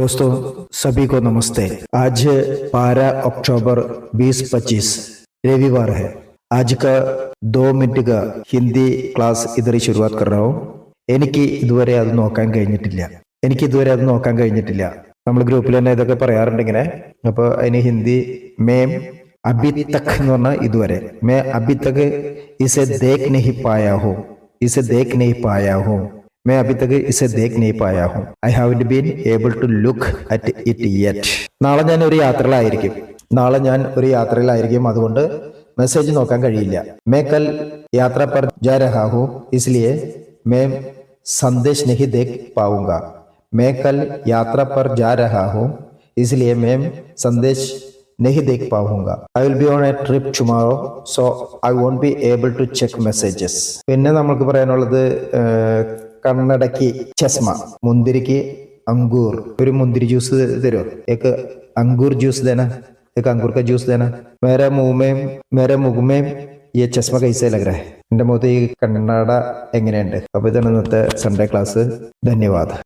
दोस्तों सभी को नमस्ते आज 12 अक्टूबर 2025 रविवार है आज का दो मिनट का हिंदी क्लास इधर ക്ലാസ് ഇതുവരെ ശുരുവാത് കർ റഹോ എനിക്ക് ഇതുവരെ അത് നോക്കാൻ കഴിഞ്ഞിട്ടില്ല. എനിക്ക് ഇതുവരെ അത് നോക്കാൻ കഴിഞ്ഞിട്ടില്ല. നമ്മൾ ഗ്രൂപ്പിൽ തന്നെ ഇതൊക്കെ പറയാറുണ്ട് ഇങ്ങനെ. അപ്പോൾ അതിന് ഹിന്ദി മേം അബി തക് എന്ന് പറഞ്ഞാൽ ഇതുവരെ. മേ അബി തക് ഇസെ ദേഖ് നഹി പായാ ഹോ. ഇസെ ദേഖ് നഹി പായാ ഹോ. मैं अभी तक इसे देख नहीं पाया हूँ I have been able to look at it yet നാളെ ഞാൻ ഒരു യാത്രയിലായിരിക്കും നാളെ ഞാൻ ഒരു യാത്രയിലായിരിക്കും അതുകൊണ്ട് മെസ്സേജ് നോക്കാൻ കഴിയില്ല മേ കൽ യാത്ര പർ ജാ രഹാ ഹൂ इसलिए मैं संदेश नहीं देख पाऊंगा मैं कल यात्रा पर जा रहा हूँ इसलिए मैं संदेश नहीं देख पाऊंगा I will be on a trip tomorrow so I won't be able to check messages പിന്നെ നമുക്ക് പറയാനുള്ളത് ഏഹ്, കണ്ണടക്കി ചസ്മ. മുന്തിരിക്ക് അങ്കൂർ. ഒരു മുന്തിരി ജ്യൂസ് തരുമോ ഏക്ക് അങ്കൂർ ജ്യൂസ് തന്നെ ഏക്ക് അങ്കൂർക്ക ജ്യൂസ് തന്നെ മേരെ മൂമേം മേരെ മുഖമേം ഈ ചസ്മ കൈസേ എന്റെ മുഖത്ത് ഈ കണ്ണട എങ്ങനെയുണ്ട്? അപ്പൊ ഇതാണ് ഇന്നത്തെ സൺഡേ ക്ലാസ് ധന്യവാദം.